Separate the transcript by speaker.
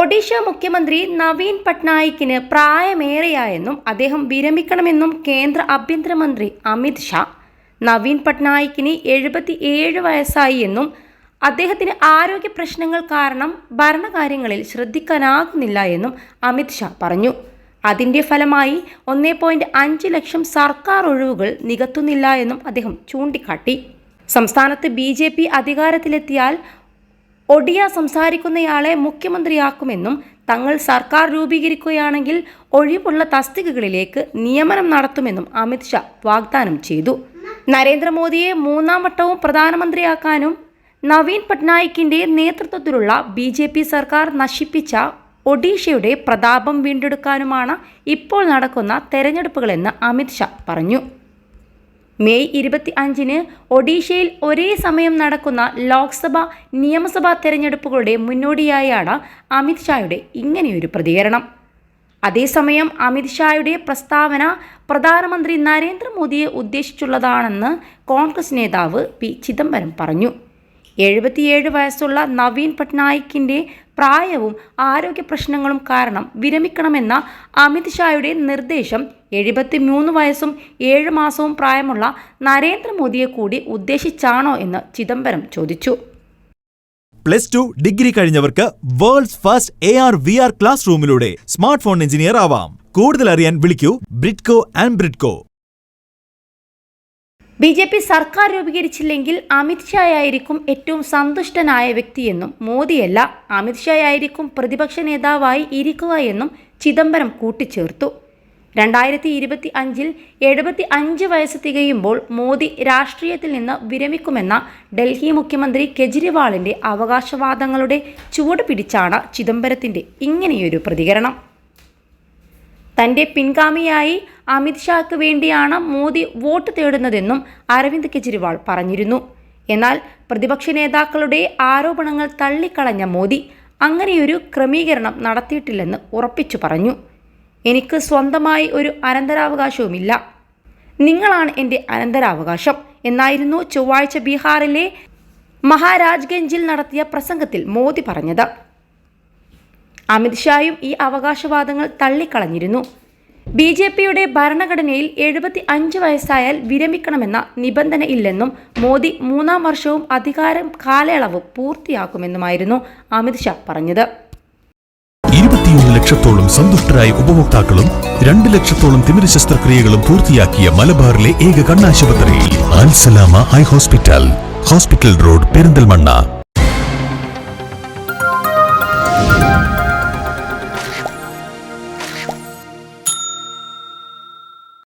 Speaker 1: ഒഡീഷ മുഖ്യമന്ത്രി നവീൻ പട്നായിക്കിന് പ്രായമേറെയായെന്നും അദ്ദേഹം വിരമിക്കണമെന്നും കേന്ദ്ര ആഭ്യന്തരമന്ത്രി അമിത് ഷാ. നവീൻ പട്നായിക്കിന് എഴുപത്തി ഏഴ് വയസ്സായി എന്നും അദ്ദേഹത്തിന് ആരോഗ്യ പ്രശ്നങ്ങൾ കാരണം ഭരണകാര്യങ്ങളിൽ ശ്രദ്ധിക്കാനാകുന്നില്ല എന്നും അമിത് ഷാ പറഞ്ഞു. അതിന്റെ ഫലമായി ഒന്നേ പോയിന്റ് അഞ്ച് ലക്ഷം സർക്കാർ ഒഴിവുകൾ നികത്തുന്നില്ല എന്നും അദ്ദേഹം ചൂണ്ടിക്കാട്ടി. സംസ്ഥാനത്ത് ബി ജെ പി അധികാരത്തിലെത്തിയാൽ ഒഡിയ സംസാരിക്കുന്നയാളെ മുഖ്യമന്ത്രിയാക്കുമെന്നും തങ്ങൾ സർക്കാർ രൂപീകരിക്കുകയാണെങ്കിൽ ഒഴിവുള്ള തസ്തികകളിലേക്ക് നിയമനം നടത്തുമെന്നും അമിത് ഷാ വാഗ്ദാനം ചെയ്തു. നരേന്ദ്രമോദിയെ മൂന്നാം വട്ടവും പ്രധാനമന്ത്രിയാക്കാനും നവീൻ പട്നായിക്കിന്റെ നേതൃത്വത്തിലുള്ള ബി ജെ പി സർക്കാർ നശിപ്പിച്ച ഒഡീഷയുടെ പ്രതാപം വീണ്ടെടുക്കാനുമാണ് ഇപ്പോൾ നടക്കുന്ന തെരഞ്ഞെടുപ്പുകളെന്ന് അമിത് ഷാ പറഞ്ഞു. മെയ് ഇരുപത്തി അഞ്ചിന് ഒഡീഷയിൽ ഒരേ സമയം നടക്കുന്ന ലോക്സഭ നിയമസഭാ തെരഞ്ഞെടുപ്പുകളുടെ മുന്നോടിയായാണ് അമിത് ഷായുടെ ഇങ്ങനെയൊരു പ്രതികരണം. അതേസമയം അമിത് ഷായുടെ പ്രസ്താവന പ്രധാനമന്ത്രി നരേന്ദ്രമോദിയെ ഉദ്ദേശിച്ചുള്ളതാണെന്ന് കോൺഗ്രസ് നേതാവ് പി ചിദംബരം പറഞ്ഞു. എഴുപത്തിയേഴ് വയസ്സുള്ള നവീൻ പട്നായിക്കിന്റെ പ്രായവും ആരോഗ്യ പ്രശ്നങ്ങളും കാരണം വിരമിക്കണമെന്ന അമിത് ഷായുടെ നിർദ്ദേശം എഴുപത്തിമൂന്ന് വയസ്സും ഏഴ് മാസവും പ്രായമുള്ള നരേന്ദ്രമോദിയെ കൂടി ഉദ്ദേശിച്ചാണോ എന്ന് ചിദംബരം ചോദിച്ചു.
Speaker 2: Plus two degree കഴിഞ്ഞവർക്ക് world's first A R V R class റൂമിലൂടെ smart phone engineer ആവാം. കൂടുതൽ അറിയാൻ വിളിക്കൂ Bridco and Bridco.
Speaker 1: B J P സർക്കാർ രൂപീകരിച്ചില്ലെങ്കിൽ അമിത് ഷായായിരിക്കും ഏറ്റവും സന്തുഷ്ടനായ വ്യക്തിയെന്നും മോദിയല്ല അമിത് ഷായായിരിക്കും പ്രതിപക്ഷ നേതാവായി ഇരിക്കുക എന്നും ചിദംബരം കൂട്ടിച്ചേർത്തു. രണ്ടായിരത്തി ഇരുപത്തി അഞ്ചിൽ എഴുപത്തി അഞ്ച് വയസ്സ് തികയുമ്പോൾ മോദി രാഷ്ട്രീയത്തിൽ നിന്ന് വിരമിക്കുമെന്ന ഡൽഹി മുഖ്യമന്ത്രി കെജ്രിവാളിന്റെ അവകാശവാദങ്ങളുടെ ചുവട് പിടിച്ചാണ് ചിദംബരത്തിന്റെ ഇങ്ങനെയൊരു പ്രതികരണം. തന്റെ പിൻഗാമിയായി അമിത് ഷാക്ക് വേണ്ടിയാണ് മോദി വോട്ട് തേടുന്നതെന്നും അരവിന്ദ് കെജ്രിവാൾ പറഞ്ഞിരുന്നു. എന്നാൽ പ്രതിപക്ഷ നേതാക്കളുടെ ആരോപണങ്ങൾ തള്ളിക്കളഞ്ഞ മോദി അങ്ങനെയൊരു ക്രമീകരണം നടത്തിയിട്ടില്ലെന്ന് ഉറപ്പിച്ചു പറഞ്ഞു. എനിക്ക് സ്വന്തമായി ഒരു അനന്തരാവകാശവുമില്ല. നിങ്ങളാണ് എന്റെ അനന്തരാവകാശം എന്നായിരുന്നു ചൊവ്വാഴ്ച ബീഹാറിലെ മഹാരാജ്ഗഞ്ചിൽ നടത്തിയ പ്രസംഗത്തിൽ മോദി പറഞ്ഞത്. അമിത്ഷായും ഈ അവകാശവാദങ്ങൾ തള്ളിക്കളഞ്ഞിരുന്നു. ബി ജെ പിയുടെ ഭരണഘടനയിൽ എഴുപത്തി അഞ്ച് വയസ്സായാൽ വിരമിക്കണമെന്ന നിബന്ധന ഇല്ലെന്നും മോദി മൂന്നാം വർഷവും അധികാരം കാലയളവ് പൂർത്തിയാക്കുമെന്നുമായിരുന്നു അമിത്ഷാ പറഞ്ഞത്.
Speaker 3: ലക്ഷത്തോളം സന്തുഷ്ടരായ ഉപഭോക്താക്കളും രണ്ട് ലക്ഷത്തോളം തിമിര ശസ്ത്രക്രിയകളും പൂർത്തിയാക്കിയ മലബാറിലെ ഏക കണ്ണാശുപത്രി ആൻസലാമ eye hospital hospital road Perinthalmanna.